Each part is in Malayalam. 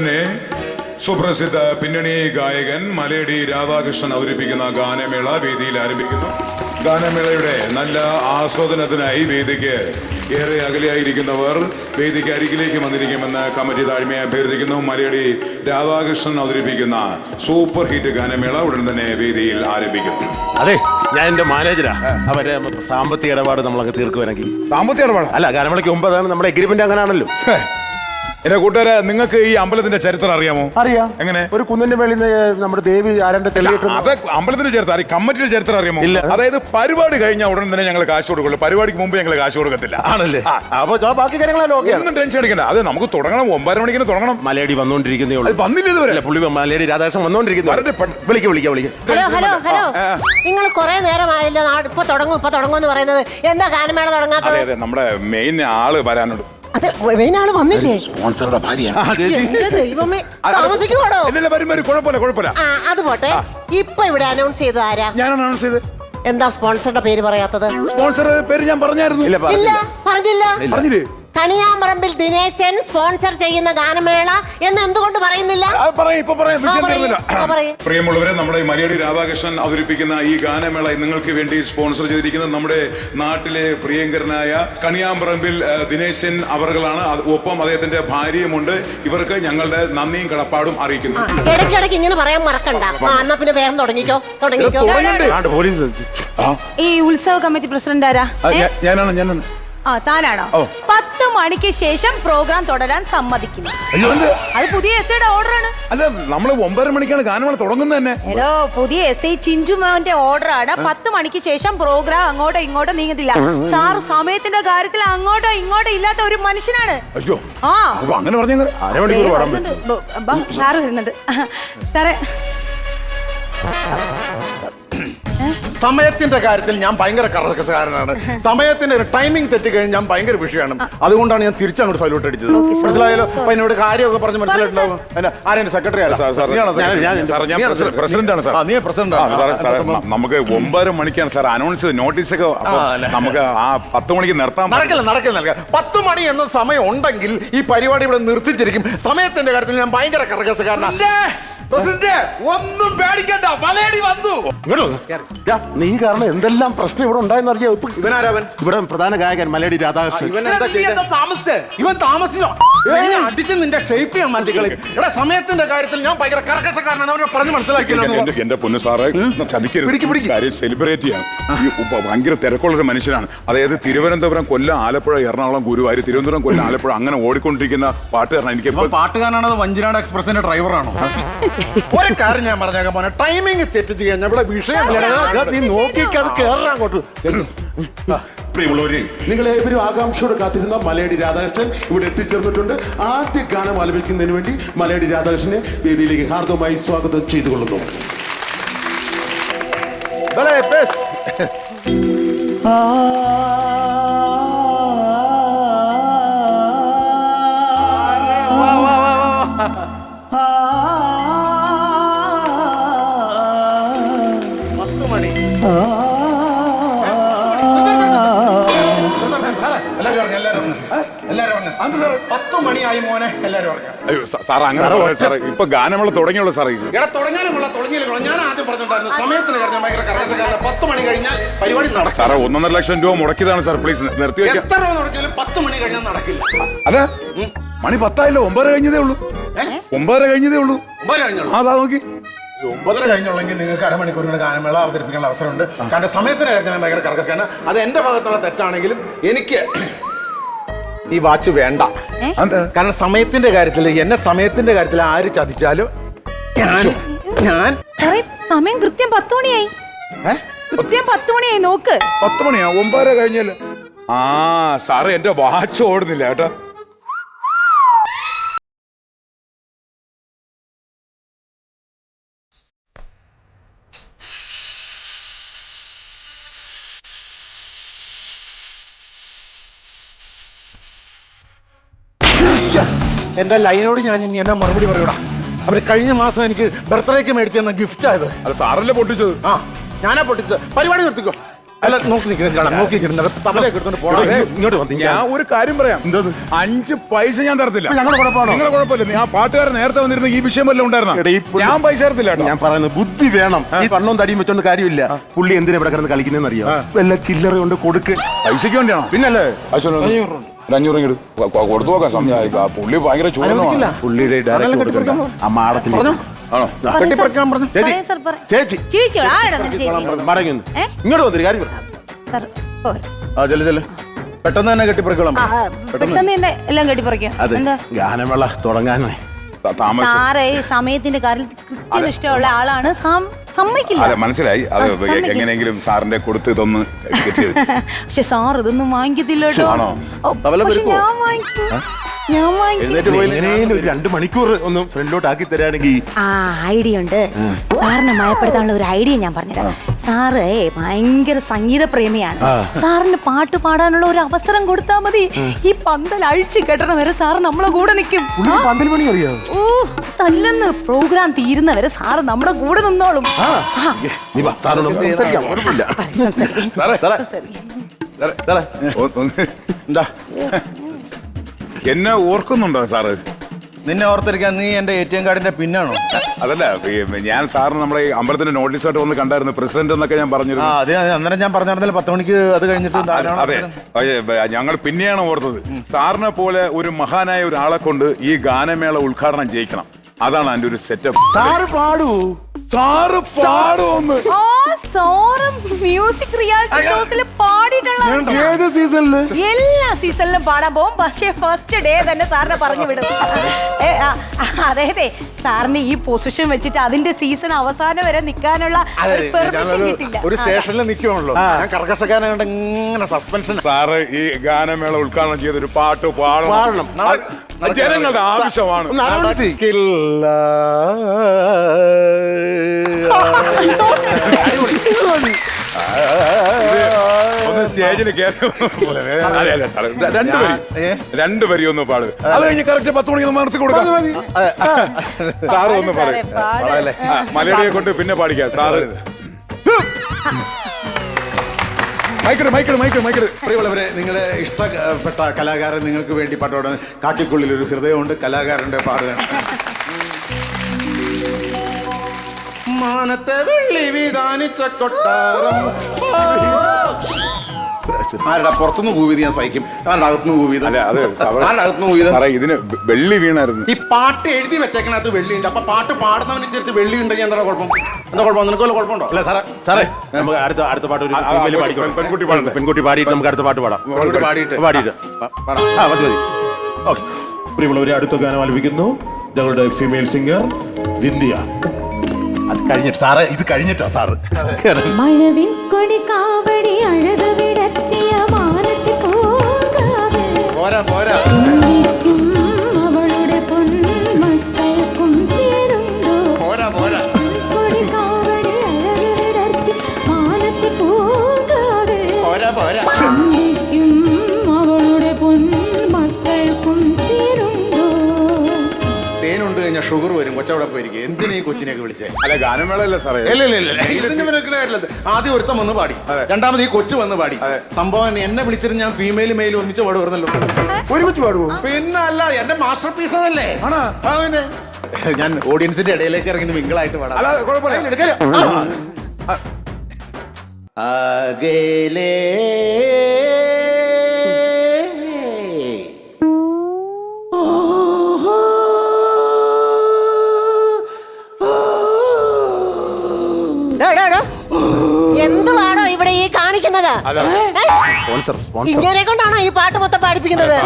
തന്നെ സുപ്രസിദ്ധ പിന്നണി ഗായകൻ മലയടി രാധാകൃഷ്ണൻ അവതരിപ്പിക്കുന്ന ഗാനമേള വേദിയിൽ ആരംഭിക്കുന്നു. ഗാനമേളയുടെ നല്ല ആസ്വാദനത്തിനായി വേദിക്ക് ഏറെ അകലെയായിരിക്കുന്നവർ വേദിക്ക് അരികിലേക്ക് വന്നിരിക്കുമെന്ന് കമ്മിറ്റി താഴ്മയെ അഭ്യർത്ഥിക്കുന്നു. മലയടി രാധാകൃഷ്ണൻ അവതരിപ്പിക്കുന്ന സൂപ്പർ ഹിറ്റ് ഗാനമേള ഉടൻ തന്നെ വേദിയിൽ ആരംഭിക്കുന്നു. അതെ ഞാൻ എന്റെ മാനേജരാ. അവരെ സാമ്പത്തിക ഇടപാട് നമ്മളൊക്കെ തീർക്കുവാണെങ്കിൽ സാമ്പത്തിക ഇടപാട്? അല്ല ഗാനമേളയ്ക്ക് മുമ്പ് അതാണ് നമ്മുടെ എഗ്രിമെന്റ് അങ്ങനെയാണല്ലോ എന്റെ കൂട്ടുകാരെ നിങ്ങൾക്ക് ഈ അമ്പലത്തിന്റെ ചരിത്രം അറിയാമോ? അറിയാം. എങ്ങനെ? ഒരു കുന്നിന്റെ മേളിൽ നിന്ന് നമ്മുടെ ദേവി ആരന്റെ തെളിയിട്ട് അത് അമ്പലത്തിന്റെ ചരിത്രം അറിയാം കമ്മിറ്റിയുടെ ചരിത്രം അറിയാമോ? ഇല്ല. അതായത് പരിപാടി കഴിഞ്ഞ ഉടൻ തന്നെ ഞങ്ങൾ കാശ് കൊടുക്കുള്ളൂ. പരിപാടിക്ക് മുമ്പ് ഞങ്ങൾ കാശ് കൊടുക്കത്തില്ല. ആണല്ലേ? അപ്പൊ ബാക്കി കാര്യങ്ങളെല്ലാം ഒന്നും ടെൻഷൻ അടിക്കണ്ട. അത് നമുക്ക് തുടങ്ങണം. ഒമ്പതര മണിക്ക് തുടങ്ങണം. മലയടി വന്നോണ്ടിരിക്കുന്നേ ഉള്ളൂ. വന്നില്ല ഇതുവരെ? അല്ല പുള്ളി മലയടി രാധാകൃഷ്ണൻ വന്നോണ്ടിരിക്കുന്നു. വിളിക്ക വിളിക്ക വിളിക്ക. Hello hello hello. നിങ്ങൾ കുറെ നേരമായല്ലോ? നാട് ഇപ്പൊ തുടങ്ങും ഇപ്പൊ തുടങ്ങും എന്ന് പറയുന്നത്. എന്താ ഗാനമേള തുടങ്ങാത്തത്? അതെ നമ്മുടെ മെയിൻ ആൾ വരാനുണ്ട്. അത് മെയിനാണ് വന്നില്ലേ? സ്പോൺസറുടെ ഭാര്യയാണ്. എന്റെ ദൈവമേ താമസിക്കുവാടോ? ഇല്ല വരും വരും കുഴപ്പമില്ല കുഴപ്പമില്ല. ആ അത് പോട്ടെ. ഇപ്പൊ ഇവിടെ അനൗൺസ് ചെയ്തത് ആരാ? ഞാൻ അനൗൺസ് ചെയ്ത് എന്താ സ്പോൺസറുടെ പേര് പറയാത്തത്? സ്പോൺസർ പേര് ഞാൻ പറഞ്ഞായിരുന്നു. ഇല്ല. പറഞ്ഞില്ല. പറഞ്ഞില്ലേ? കണിയാമ്പറമ്പിൽ ദിനേശൻ സ്പോൺസർ ചെയ്യുന്ന ഗാനമേള എന്ന് എന്തുകൊണ്ട് പറയുന്നില്ല. പ്രിയമുള്ളവരെ നമ്മുടെ മലയാളി രാധാകൃഷ്ണൻ അവതരിപ്പിക്കുന്ന ഈ ഗാനമേള നിങ്ങൾക്ക് വേണ്ടി സ്പോൺസർ ചെയ്തിരിക്കുന്ന നമ്മുടെ നാട്ടിലെ പ്രിയങ്കരനായ കണിയാമ്പറമ്പിൽ ദിനേശൻ അവറുകളാണ്. ഒപ്പം അദ്ദേഹത്തിന്റെ ഭാര്യയുമുണ്ട്. ഇവർക്ക് ഞങ്ങളുടെ നന്ദിയും കടപ്പാടും അറിയിക്കുന്നു. ഇടയ്ക്കിടയ്ക്ക് ഇങ്ങനെ പറയാൻ മറക്കണ്ട. എന്നാ പിന്നെ വേഗം തുടങ്ങിക്കോ തുടങ്ങിക്കോ. ഈ ഉത്സവ കമ്മിറ്റി പ്രസിഡന്റ് ആരാ? ഞാനാണ് ഞാനാണ്. ആ താനാണോ. പത്ത് മണിക്ക് ശേഷം പ്രോഗ്രാം തുടരാൻ എന്ത്? അത് പുതിയ എസ് ഐയുടെ ഓർഡർ ആണ്. അല്ല നമ്മൾ ഒമ്പതര മണിക്കാണ് ഗാനമേള തുടങ്ങുന്നത് തന്നെ. ഹലോ പുതിയ എസ് ഐ ചിഞ്ചുമോന്റെ ഓർഡർ ആണ്. പത്ത് മണിക്ക് ശേഷം പ്രോഗ്രാം അങ്ങോട്ടോ ഇങ്ങോട്ടോ നീങ്ങത്തില്ല. സാർ സമയത്തിന്റെ കാര്യത്തിൽ അങ്ങോട്ടോ ഇങ്ങോട്ടോ ഇല്ലാത്ത ഒരു മനുഷ്യനാണ്. അയ്യോ. ആ. അങ്ങനെ പറഞ്ഞു സാറ് വരുന്നുണ്ട്. സാറേ. സമയത്തിന്റെ കാര്യത്തിൽ ഞാൻ ഭയങ്കര കറക്കാരനാണ് സമയത്തിന്റെ ടൈമിംഗ് തെറ്റി കഴിഞ്ഞാൽ ഞാൻ ഭയങ്കര വിഷയമാണ്. അതുകൊണ്ടാണ് ഞാൻ തിരിച്ചങ്ങോട്ട് സല്യൂട്ട് അടിച്ചത്. മനസ്സിലായാലോ അപ്പൊ എന്നോട് കാര്യമൊക്കെ പറഞ്ഞ് മനസ്സിലായിട്ടുണ്ടാവും. ആരെയും സെക്രട്ടറി പ്രസിഡന്റ്- പ്രസിഡന്റാണ് സാർ. നീ നമുക്ക് ഒമ്പത് മണിക്കാണ് സാർ അനൗൺസ് നോട്ടീസ് ഒക്കെ നമുക്ക് ആ പത്ത് മണിക്ക് നിർത്താൻ നടക്കില്ല നടക്കില്ല പത്ത് മണി എന്ന സമയം ഉണ്ടെങ്കിൽ ഈ പരിപാടി ഇവിടെ നിർത്തിച്ചിരിക്കും. സമയത്തിന്റെ കാര്യത്തിൽ ഞാൻ ഭയങ്കര കറക്കസുകാരനാണ് ഒന്നും പേടിക്കണ്ട. മലയടി വന്നു. ഇങ്ങോട്ട് വന്ന്. ദാ, നീ കാരണം എന്തെല്ലാം പ്രശ്നം ഇവിടെ ഉണ്ടായെന്ന് അറിയാം ഇപ്പൊ ഇവനാരവൻ? ഇവിടെ പ്രധാന ഗായകൻ മലയടി രാധാകൃഷ്ണൻ. ഇവൻ എന്താ നീ ചെയ്തത്? എന്താ താമസിച്ചേ? ഇവൻ താമസിച്ചോ? എന്നെ അടിച്ച് നിന്റെ ഷേപ്പ് ഞാൻ മാറ്റിക്കളി എടാ സമയത്തിന്റെ കാര്യത്തിൽ ഞാൻ ഭയങ്കര കർക്കശക്കാരനാണ് അവരെ പറഞ്ഞ് മനസ്സിലാക്കിയല്ലോ എന്റെ എന്റെ പൊന്നു സാറേ ചതിക്കരുത്. പിടിക്ക്, പിടിക്ക്. കാര്യം സെലിബ്രേറ്റ് ചെയ്യാം. ഈ ഉപ്പ ഭയങ്കര തിരക്കുള്ളൊരു മനുഷ്യനാണ്. അതായത് തിരുവനന്തപുരം കൊല്ലം ആലപ്പുഴ എറണാകുളം ഗുരുവായൂർ തിരുവനന്തപുരം കൊല്ലം ആലപ്പുഴ അങ്ങനെ ഓടിക്കൊണ്ടിരിക്കുന്ന പാട്ടുകാരനാണ്. എനിക്ക് പാട്ടുകാരനാണ് പാട്ടുകാരനാണോ വഞ്ചിനാട് എക്സ്പ്രസിന്റെ ഡ്രൈവറാണോ ഒരു കാര്യം ഞാൻ പറഞ്ഞേക്കാൻ മോനെ. ടൈമിംഗ് തെറ്റിച്ച് കഴിഞ്ഞാൽ ഇവിടെ വിഷയം നീ നോക്കിക്കത് കേറാൻ അങ്ങോട്ട്. പ്രിയമുള്ളവരെ നിങ്ങളേവരും ആകാംക്ഷയോടെ കാത്തിരുന്ന മലയടി രാധാകൃഷ്ണൻ ഇവിടെ എത്തിച്ചേർന്നിട്ടുണ്ട്. ആദ്യ ഗാനം ആലപിക്കുന്നതിന് വേണ്ടി മലയടി രാധാകൃഷ്ണനെ വേദിയിലേക്ക് ഹാർദവമായി സ്വാഗതം ചെയ്തുകൊള്ളുന്നു. ഭലേ, എല്ലാരും എല്ലാരും. എല്ലാരും. പത്ത് മണിയായി മോനെ എല്ലാരും അയ്യോ സാർ അങ്ങനെ പറയാം സാറേ ഇപ്പൊ ഗാനമേള തുടങ്ങിയുള്ളൂ സാറേ എടാ തുടങ്ങാനും കൊള്ളാം തുടങ്ങിയാലും ഞാൻ ആദ്യം പറഞ്ഞിട്ടുണ്ടായിരുന്നു സമയത്തിന് കാരണം ഭയങ്കര പത്ത് മണി കഴിഞ്ഞാൽ പരിപാടി നടക്കും സാറേ ഒന്നൊന്നര ലക്ഷം രൂപ മുടക്കിയതാണ് സാർ പ്ലീസ് നിർത്തി വെക്കാം. എത്ര രൂപ നടക്കിയാലും പത്ത് മണി കഴിഞ്ഞാൽ നടക്കില്ല. അതെ? മണി പത്തായില്ലോ ഒമ്പതര കഴിഞ്ഞതേ ഉള്ളൂ. ഒമ്പതര കഴിഞ്ഞതേ ഉള്ളൂ. കഴിഞ്ഞുള്ളൂ. അതാ നോക്കി. ഒമ്പതര കഴിഞ്ഞുള്ളെങ്കിൽ നിങ്ങൾക്ക് അരമണിക്കൂറിന് ഗാനമേള അവതരിപ്പിക്കാനുള്ള അവസരമുണ്ട്. കാരണം സമയത്തിന് കാര്യത്തിൽ ഭയങ്കര കർക്കശക്കാരൻ അത് എന്റെ ഭാഗത്തുള്ള തെറ്റാണെങ്കിലും എനിക്ക് ഈ വാച്ച് വേണ്ട. കാരണം സമയത്തിന്റെ കാര്യത്തിൽ എന്നെ സമയത്തിന്റെ കാര്യത്തിൽ ആര് ചതിച്ചാലും ഞാൻ ഞാൻ. സമയം കൃത്യം പത്ത് മണിയായി. കൃത്യം പത്ത് മണിയായി നോക്ക്. പത്ത് മണിയാ? ഒമ്പതര കഴിഞ്ഞല്ലോ. ആ സാറേ എന്റെ വാച്ച് ഓടുന്നില്ല കേട്ടോ. എന്റെ ലൈനോട് ഞാൻ ഇനി എന്നാ മറുപടി പറയൂടാ? അവർ കഴിഞ്ഞ മാസം എനിക്ക് ബർത്ത്ഡേക്ക് മേടിച്ചു തന്ന ഗിഫ്റ്റ് ആയത്. അത് സാറല്ലേ പൊട്ടിച്ചത്? ആ ഞാനാ പൊട്ടിച്ചത്. പരിപാടി നിർത്തിക്കോ. അല്ല നോക്കി നിൽക്കണം നോക്കി ഇങ്ങോട്ട് വന്നു ഞാൻ ഒരു കാര്യം പറയാം. എന്തത്? അഞ്ച് പൈസ ഞാൻ തരത്തില്ല. കുഴപ്പമാണോ? നിങ്ങളെ കുഴപ്പമില്ല. ഞാൻ ആ പാട്ടുകാരൻ നേരത്തെ വന്നിരുന്ന ഈ വിഷയം വല്ലതും ഉണ്ടായിരുന്നു? എടാ, ഞാൻ പൈസ തരത്തില്ല ഞാൻ പറയുന്നത് ബുദ്ധി വേണം. ഈ കണ്ണും തടിയും വെച്ചോണ്ട് കാര്യമില്ല. പുള്ളി എന്തിനാ ഇവിടെ കിടന്ന് കളിക്കുന്നതെന്ന് അറിയാം വല്ല ചില്ലറ കൊണ്ട് കൊടുക്ക്. പൈസയ്ക്ക് വേണ്ടിയാണോ? പിന്നല്ലേ? ഒരു അഞ്ഞൂറ് കൊടുത്തു നോക്കാം ആ പുള്ളി ഭയങ്കര അനുവദിക്കില്ല. ചൂടാണ് പുള്ളിയുടെ അതെല്ലാം ഡയറക്റ്റ് കെട്ടിപ്പറിക്കാൻ. ആ ആണോ? കെട്ടിപ്പറിക്കാൻ പറഞ്ഞു ചേച്ചി. പറയ് സർ, പറയ്. ചേച്ചി. ചേച്ചിയോ ആരാണ് നിന്റെ ചേച്ചി മടങ്ങി. ഏ? ഇങ്ങോട്ട് വന്നിരി കാര്യം പറ. സർ, പോരെ. ആ ചെല്ലു ചെല്ലു. പെട്ടെന്ന് തന്നെ കെട്ടിപ്പറിക്കോളാം ആ, ആ, പെട്ടെന്ന്. തന്നെ എല്ലാം കെട്ടിപ്പറിക്കാം അതെ എന്താ? ഗാനമേള തുടങ്ങാനേ താമസം. സാറേ സമയത്തിന്റെ കാര്യത്തിൽ കൃത്യം ഇഷ്ടമുള്ള ആളാണ് സാം- സമ്മതിക്കില്ല. അതെ മനസ്സിലായി. അത് എങ്ങനെയെങ്കിലും സാറിന്റെ കൊടുത്ത് ഇതൊന്ന് പക്ഷെ സാർ ഇതൊന്നും വാങ്ങിക്കത്തില്ല രണ്ട് മണിക്കൂർ ഒന്ന് ഫ്രണ്ടിലോട്ട് ആക്കി തരാണെങ്കിൽ ആ ഐഡിയ ഉണ്ട്. സാറിനെ മയപ്പെടുത്താനുള്ള ഒരു ഐഡിയ ഞാൻ പറഞ്ഞുതരാം. സാറ് ഭയങ്കര സംഗീത പ്രേമിയാണ് സാറിന് പാട്ട് പാടാനുള്ള ഒരു അവസരം കൊടുത്താൽ മതി. ഈ പന്തൽ അഴിച്ചു കെട്ടണ വരെ സാറ് നമ്മളെ കൂടെ നിൽക്കും പന്തൽ പണി അറിയാം? ഓ തല്ലെന്ന് പ്രോഗ്രാം തീരുന്ന വരെ സാറ് നമ്മുടെ കൂടെ നിന്നോളും. എന്താ? എന്നെ ഓർക്കുന്നുണ്ടോ സാറ്? നിന്നെ ഓർത്തിരിക്കാൻ നീ എന്റെ എ ടി എം കാർഡിന്റെ പിന്നാണോ? അതല്ല ഈ ഞാൻ സാറിന് നമ്മുടെ ഈ അമ്പലത്തിന്റെ നോട്ടീസായിട്ട് വന്ന് കണ്ടായിരുന്നു പ്രസിഡന്റ് എന്നൊക്കെ ഞാൻ ആ പറഞ്ഞിരുന്നു അത് ഞാൻ- അന്നേരം ഞാൻ പറഞ്ഞിരുന്നില്ല പത്ത് മണിക്ക് അത് കഴിഞ്ഞിട്ട് ധാരാളം അതെ ഞങ്ങൾ പിന്നെയാണ് ഓർത്തത്. സാറിനെ പോലെ ഒരു മഹാനായ ഒരാളെ കൊണ്ട് ഈ ഗാനമേള ഉദ്ഘാടനം ചെയ്യിക്കണം. അതാണ് അതിന്റെ ഒരു സെറ്റപ്പ് സാറ് പാടൂ. സാറ് പാടുമെന്ന് ആ സാറും മ്യൂസിക് റിയാലിറ്റി ഷോസിൽ പാടിയിട്ടുള്ള ഏത് സീസണിൽ എല്ലാ സീസണിലും പാടാൻ പോകും പക്ഷേ ഫസ്റ്റ് ഡേ തന്നെ സാറിനെ പറഞ്ഞു വിടും ഏ, ആ, അതെ അതെ സാറിന് ഈ പൊസിഷൻ വെച്ചിട്ട് അതിന്റെ സീസൺ അവസാനം വരെ നിൽക്കാനുള്ള പെർമിഷൻ കിട്ടില്ല ഒരു സ്റ്റേഷനിൽ നിൽക്കുവാണല്ലോ ഞാൻ കർക്കശക്കാരെ കണ്ട് ഇങ്ങനെ സസ്പെൻഷൻ സാറ് ഈ ഗാനമേള ഉദ്ഘാടനം ചെയ്ത ഒരു പാട്ട് പാടണം പാടണം. ജനങ്ങളുടെ ആവശ്യമാണ് നടക്കില്ല ഒന്ന് സ്റ്റേജിൽ രണ്ട് വരി. രണ്ടുപേരും ഏ? രണ്ടുപേരും ഒന്ന് പാട്. അത്. കഴിഞ്ഞ് കറക്റ്റ് പത്ത് മണിക്ക് നിർത്തി കൊടുക്കാം. സാറ് ഒന്ന് പാട്. മലയാളിയെ കൊണ്ട് പിന്നെ പാടിക്കാം സാറ്. മൈക്കിട് മൈക്കിട് മൈക്കിട് മൈക്കിട് പ്രിയമുള്ളവരെ നിങ്ങളുടെ ഇഷ്ടപ്പെട്ട കലാകാരൻ നിങ്ങൾക്ക് വേണ്ടി പാട്ടോടാൻ കാട്ടിക്കുള്ളിൽ ഒരു ഹൃദയമുണ്ട് കലാകാരന്റെ പാടുക മാനത്തെ വെള്ളി വിധാനിച്ച കൊട്ടാരം. ആരുടെ പുറത്തുനിന്ന് കൂവിത് ഞാൻ സഹിക്കും. ആരുടെ അകത്തുനിന്ന് കൂവിത് അല്ല അത് സവ- ആരുടെ അകത്തുനിന്ന് കൂവിത് സാറേ ഇതിന് വെള്ളി വീണായിരുന്നു. ഈ പാട്ട് എഴുതി വെച്ചേക്കണകത്ത് വെള്ളിയുണ്ട്. അപ്പൊ പാട്ട് പാടുന്നവന് ചേർത്ത് വെള്ളി ഉണ്ടെങ്കിൽ എന്താ കുഴപ്പം? എന്താ കുഴപ്പം? നിനക്ക് വല്ല കുഴപ്പമുണ്ടോ? അല്ല സാറേ സാറേ നമുക്ക് അടുത്ത അടുത്ത പാട്ട് ഒരു ആ, ആ, female പെൺ- പാടിക്കോട്ടെ. പെൺകുട്ടി പാടട്ടെ. പെൺകുട്ടി പാടിയിട്ട് നമുക്ക് അടുത്ത പാട്ട് പാടാം. പെൺകുട്ടി പാടിയിട്ട്. പാടിയിട്ട്. പ- പാടാം. ആ മതി മതി. ഓക്കെ. പ്രിയമുള്ളവരെ അടുത്ത ഗാനം ആലപിക്കുന്നു. ഞങ്ങളുടെ ഫീമെയിൽ സിംഗർ വിന്ധ്യ. അത് കഴിഞ്ഞിട്ട്. സാറേ ഇത് കഴിഞ്ഞിട്ടോ സാറ്. മഴവിൻ കൊടി കാവടി അഴക വിടത്തിയ മാനത്തെ പോകാതെ പോരാ. പോരാ പോയിരിക്കും എന്തിനാ ഈ കൊച്ചിനെയൊക്കെ വിളിച്ചേ? അല്ല ഗാനമേള അല്ലേ സാറേ. ഇല്ല ഇല്ല ഇല്ല ഇതിന് ഇവരൊക്കെ കാര്യമില്ല. ആദ്യം ഒരുത്തം വന്ന് പാടി. രണ്ടാമത് ഈ കൊച്ചു വന്ന് പാടി. സംഭവം എന്നെ വിളിച്ചിട്ട് ഞാൻ ഫീമെയിൽ മെയിൽ ഒന്നിച്ച് പാട് പറഞ്ഞല്ലോ. ഒരുമിച്ച് പാടുവോ? പിന്നെ അല്ല എന്റെ മാസ്റ്റർ പീസ് അതല്ലേ? ആ, പിന്നെ. ഞാൻ ഓഡിയൻസിന്റെ ഇടയിലേക്ക് ഇറങ്ങി മിങ്കിളായിട്ട് പാടാം. അല്ല കുഴപ്പമില്ല. ഇല്ല, എടുക്കാലോ. ആ. അകലെ സ്പോൺസർ സ്പോൺസർ ഇങ്ങനെ കൊണ്ടാണോ ഈ പാട്ട് മൊത്തം പാടിപ്പിക്കുന്നത്?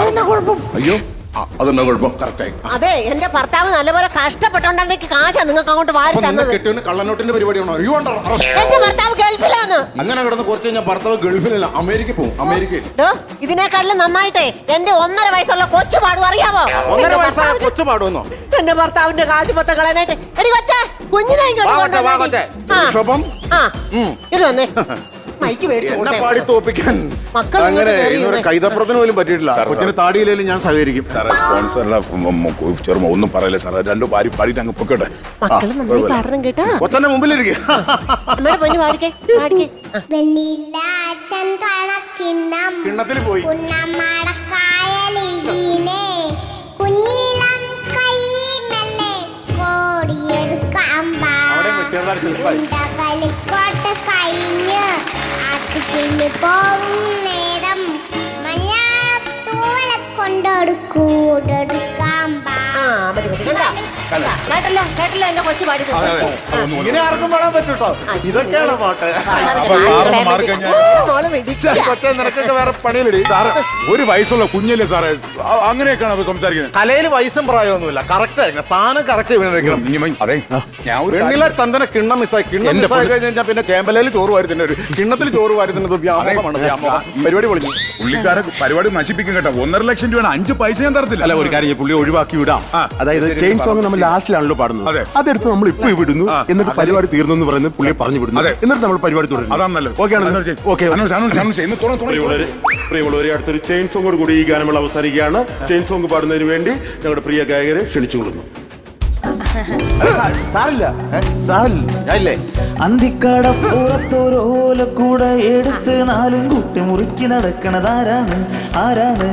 അയ്യോ. ആ, അതെന്നാ കുഴപ്പം? കറക്റ്റായി അതെ എന്റെ ഭർത്താവ് നല്ലപോലെ കഷ്ടപ്പെട്ടോണ്ടാണ് എനിക്ക് കാശാ നിങ്ങൾക്ക് അങ്ങോട്ട് വാരി തന്നത്. കെട്ടിയവന് കള്ളനോട്ടിന്റെ പരിപാടിയാണോ? യു അണ്ടർ എന്റെ ഭർത്താവ് ഗൾഫിലാണ്. അങ്ങനെ കിടന്ന് കുറച്ച് കഴിഞ്ഞാൽ ഭർത്താവ് ഗൾഫിലല്ല അമേരിക്ക പോകും അമേരിക്കയിൽ. ഇതിനേക്കാളും നന്നായിട്ടേ എന്റെ ഒന്നര വയസ്സുള്ള കൊച്ചു പാടും അറിയാമോ ഒന്നര വയസ്സായ കൊച്ചു പാടുമെന്നോ? എന്റെ ഭർത്താവിന്റെ കാശ് മൊത്തം കളയാനായിട്ട്. എടി കൊച്ചേ കുഞ്ഞിനെ ഇങ്ങോട്ട് കൊണ്ടുവന്നേ. ആ. ഇത് വന്നേ. മൈക്ക് എന്നെ പാടി തോപ്പിക്കാൻ മക്കൾ അങ്ങനെ ഇങ്ങോട്ട് കയറി കൈതപ്പുറത്തിന് പോലും പറ്റിയിട്ടില്ല. കൊച്ചിന് താടിയിലേലും ഞാൻ സഹകരിക്കും. സാറേ സ്പോൺസറുടെ ചെറുമ ഒന്നും പറയല്ലേ സാറേ. രണ്ടു പാടി പാടിയിട്ട് അങ്ങ് പൊക്കട്ടെ. മക്കൾ നന്നായി പാടണം കേട്ടാ. കൊച്ചന്റെ മുമ്പിലിരിക്കും. അമ്മയുടെ പൊന്നു പാടിക്കേ പാടിക്കേ. ആ. വെണ്ണില്ല അച്ഛൻ തണക്കിണ്ണം കിണ്ണത്തിൽ പോയി. കുന്നമ്മടക്കായലിനെ കുഞ്ഞിലം കൈ മെല്ലെ കോടിയെടുക്കാം അവിടെ ചെറുതായി ചെറുതായി. കളിക്കോട്ട് ആറ്റുകിളി പോകും നേരം മഞ്ഞാത്തൂവലെ കൊണ്ടൊടുക്കൂടെടുക്കാം കേട്ടല്ലോ. കേട്ടല്ലോ എന്റെ കൊച്ചു പാടി ഇങ്ങനെ ആർക്കും പാടാൻ പറ്റൂട്ടോ? ഇതൊക്കെയാണ് പാട്ട്. അപ്പൊ സാറൊന്ന് മാറി കഴിഞ്ഞാൽ കൊച്ചെ നിനക്കൊക്കെ വേറെ പണിയിലിടി സാറ് ഒരു വയസ്സുള്ള കുഞ്ഞല്ലേ സാറേ? അ- അങ്ങനെയൊക്കെയാണ് സംസാരിക്കുന്നത്. കലയിൽ വയസ്സും പ്രായമൊന്നുമില്ല. കറക്റ്റ് ആയിരിക്കണം. സാധനം കറക്റ്റ് വീണിരിക്കണം ഇനി അതെ. ഞാൻ ഒരു വെണ്ണില ചന്ദന കിണ്ണം മിസ്സായി. കിണ്ണം എന്റെ മിസ്സായി കഴിഞ്ഞാൽ പിന്നെ ചേമ്പലയിൽ ചോറ് വാരി തന്നെ ഒരു കിണ്ണത്തിൽ ചോറ് വാരി വ്യാപകമാണ് വ്യാമോഹമാണ് വ്യാമോഹം. പരിപാടി പൊളിഞ്ഞു. പുള്ളിക്കാരെ പരിപാടി നശിപ്പിക്കും കേട്ടോ. ഒന്നര ലക്ഷം രൂപയാണ്. അഞ്ച് പൈസ ഞാൻ തരത്തില്ല. അല്ല ഒരു കാര്യം പുള്ളി ഒഴിവാക്കി വിടാം. അതായത് ചെയിൻ. സോങ് നമ്മൾ ലാസ്റ്റിലാണല്ലോ പാടുന്നത്. അതെ. അതെടുത്ത് നമ്മൾ ഇപ്പൊ വിടുന്നു എന്നിട്ട് പരിപാടി തീർന്നു എന്ന് പറയുന്നത് പുള്ളിയെ പറഞ്ഞു വിടുന്നു. അതെ. എന്നിട്ട് നമ്മൾ പരിപാടി തുടരുന്നു. അതാണ് നല്ലത്. ഓക്കെ ആണ് ഓക്കെ പ്രിയമുള്ളവരെ പ്രിയമുള്ളവരെ അടുത്തൊരു ചെയിൻ സോങ്ങോട് കൂടി ഈ ഗാനമേള അവസാനിക്കുകയാണ്. ചെയിൻ സോങ് പാടുന്നതിന് വേണ്ടി ഞങ്ങളുടെ പ്രിയ ഗായകരെ ക്ഷണിച്ചുകൊള്ളുന്നു. സാറില്ല. സാറില്ല. കൂടെ അന്തിക്കടപ്പുറത്തൊരോലക്കൂടെ എടുത്ത് നാലും കൂട്ടി മുറുക്കി നടക്കണത് ആരാണ് ആരാണ്?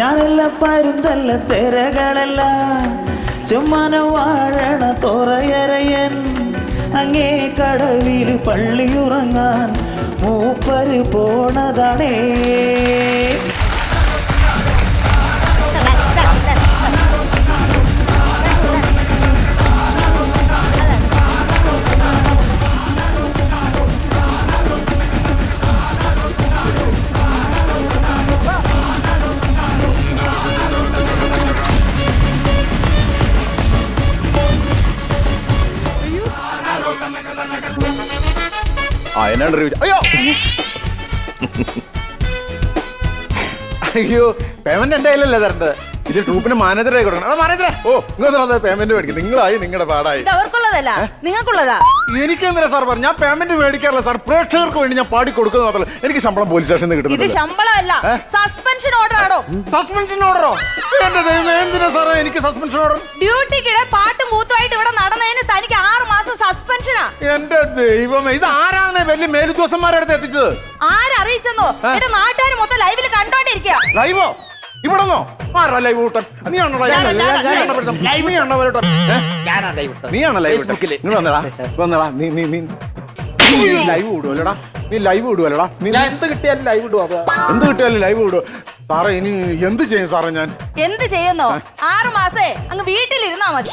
ഞാനല്ല പരുന്തല്ല തെരകളല്ല. ചുമ്മാന വാഴണ തോറയരയൻ. അങ്ങേ കടവിൽ പള്ളിയുറങ്ങാൻ മൂപ്പര് പോണതാണേ. ആ എന്നാണ് റിവ്യൂ അയ്യോ! അയ്യോ പേയ്മെന്റ് എന്റെ കയ്യിലല്ലേ തരേണ്ടത്? ഇത് ട്രൂപ്പിന് മാനേജറെ കൊടുക്കണം. മാനേജറെ ഓ നിങ്ങൾ പേയ്മെന്റ് മേടിക്കും. നിങ്ങളായി നിങ്ങളുടെ പാടായി. ഇത് അവർക്കുള്ളതല്ല നിങ്ങൾക്കുള്ളതാ. എനിക്കെന്തിനാ സാർ പറഞ്ഞു ഞാൻ പേയ്മെന്റ് മേടിക്കാറില്ല സാർ പ്രേക്ഷകർക്ക് വേണ്ടി ഞാൻ പാടി കൊടുക്കുന്ന മാത്രമല്ല. എനിക്ക് ശമ്പളം പോലീസ് സ്റ്റേഷനിൽ ഇത് കിട്ടുന്നത് ശമ്പളമല്ല ഏ? സസ്പെൻഷൻ ഓർഡർ ആണോ? സസ്പെൻഷൻ ഓർഡറോ എന്റെ ദൈവം എന്തിനാ സാറേ എനിക്ക് സസ്പെൻഷൻ ഓർഡർ ഡ്യൂട്ടിക്കിടെ പാട്ട് മൂത്തുമായിട്ട് ഇവിടെ സസ്പെൻഷനാ എന്റെ ദൈവമേ ഇത് ആരാണ് വലിയ മേലുദ്യോഗസ്ഥന്മാരുടെ അടുത്ത് എത്തിച്ചത്? ആരറിയിച്ചെന്നോ? എന്റെ നാട്ടുകാർ മൊത്തം ലൈവിൽ കണ്ടോണ്ടിരിക്കുക ലൈവോ ഇവിടെന്നോ? ആരാ ലൈവ് കൂട്ടൻ? നീയാണോ വരട്ടെ ആണോ ലൈവ് നീ വന്നടാ വന്നടാ. നീ നീ നീ ലൈവ് വിടുവല്ലടാ നീ ലൈവ് വിടുവല്ലടാ നീ എന്ത് കിട്ടിയാലും ലൈവ് ഇടും എന്ത് കിട്ടിയാലും ലൈവ് വിടുവോ സാറേ ഇനി എന്ത് ചെയ്യും സാറേ ഞാൻ? എന്ത് ചെയ്യുന്നോ? ആറ് മാസേ അങ്ങ് വീട്ടിലിരുന്നാ മതി.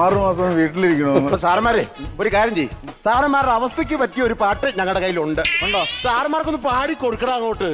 ആറ് മാസം വീട്ടിലിരിക്കണമെന്ന് സാറന്മാരെ ഒരു കാര്യം ചെയ്യും. സാറന്മാരുടെ അവസ്ഥയ്ക്ക് പറ്റിയ ഒരു പാട്ട് ഞങ്ങളുടെ കയ്യിലുണ്ട്. ഉണ്ടോ? സാറന്മാർക്കൊന്ന് പാടി കൊടുക്കണം അങ്ങോട്ട്.